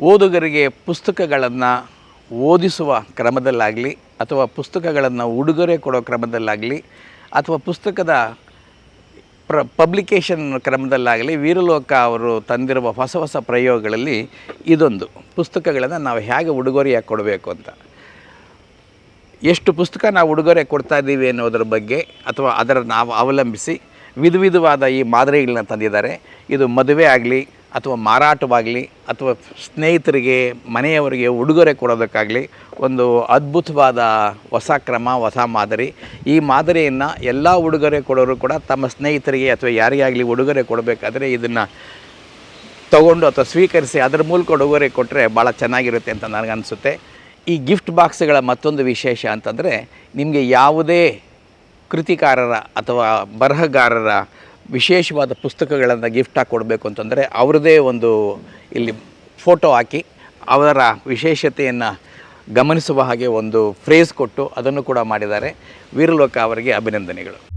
ಓದುಗರಿಗೆ ಪುಸ್ತಕಗಳನ್ನು ಓದಿಸುವ ಕ್ರಮದಲ್ಲಾಗಲಿ ಅಥವಾ ಪುಸ್ತಕಗಳನ್ನು ಉಡುಗೊರೆ ಕೊಡೋ ಕ್ರಮದಲ್ಲಾಗಲಿ ಅಥವಾ ಪುಸ್ತಕದ ಪ್ರ ಪಬ್ಲಿಕೇಶನ್ ಕ್ರಮದಲ್ಲಾಗಲಿ ವೀರಲೋಕ ಅವರು ತಂದಿರುವ ಹೊಸ ಹೊಸ ಪ್ರಯೋಗಗಳಲ್ಲಿ ಇದೊಂದು. ಪುಸ್ತಕಗಳನ್ನು ನಾವು ಹೇಗೆ ಉಡುಗೊರೆಯಾಗಿ ಕೊಡಬೇಕು ಅಂತ. ಎಷ್ಟು ಪುಸ್ತಕ ನಾವು ಉಡುಗೊರೆ ಕೊಡ್ತಾ ಇದ್ದೀವಿ ಅನ್ನೋದ್ರ ಬಗ್ಗೆ ಅಥವಾ ಅದರ ನಾವು ಅವಲಂಬಿಸಿ ವಿಧ ವಿಧವಾದ ಈ ಮಾದರಿಗಳನ್ನ ತಂದಿದ್ದಾರೆ. ಇದು ಮದುವೆ ಆಗಲಿ ಅಥವಾ ಮಾರಾಟವಾಗಲಿ ಅಥವಾ ಸ್ನೇಹಿತರಿಗೆ, ಮನೆಯವರಿಗೆ ಉಡುಗೊರೆ ಕೊಡೋದಕ್ಕಾಗಲಿ ಒಂದು ಅದ್ಭುತವಾದ ಹೊಸ ಕ್ರಮ, ಹೊಸ ಮಾದರಿ. ಈ ಮಾದರಿಯನ್ನು ಎಲ್ಲ ಉಡುಗೊರೆ ಕೊಡೋರು ಕೂಡ ತಮ್ಮ ಸ್ನೇಹಿತರಿಗೆ ಅಥವಾ ಯಾರಿಗೇ ಆಗಲಿ ಉಡುಗೊರೆ ಕೊಡಬೇಕಾದ್ರೆ ಇದನ್ನು ತಗೊಂಡು ಅಥವಾ ಸ್ವೀಕರಿಸಿ ಅದರ ಮೂಲಕ ಉಡುಗೊರೆ ಕೊಟ್ಟರೆ ಭಾಳ ಚೆನ್ನಾಗಿರುತ್ತೆ ಅಂತ ನನಗನ್ಸುತ್ತೆ. ಈ ಗಿಫ್ಟ್ ಬಾಕ್ಸ್ಗಳ ಮತ್ತೊಂದು ವಿಶೇಷ ಅಂತಂದರೆ ನಿಮಗೆ ಯಾವುದೇ ಕೃತಿಕಾರರ ಅಥವಾ ಬರಹಗಾರರ ವಿಶೇಷವಾದ ಪುಸ್ತಕಗಳನ್ನು ಗಿಫ್ಟಾಗಿ ಕೊಡಬೇಕು ಅಂತಂದರೆ ಅವ್ರದ್ದೇ ಒಂದು ಇಲ್ಲಿ ಫೋಟೋ ಹಾಕಿ ಅವರ ವಿಶೇಷತೆಯನ್ನು ಗಮನಿಸುವ ಹಾಗೆ ಒಂದು ಫ್ರೇಸ್ ಕೊಟ್ಟು ಅದನ್ನು ಕೂಡ ಮಾಡಿದ್ದಾರೆ. ವೀರಲೋಕ ಅವರಿಗೆ ಅಭಿನಂದನೆಗಳು.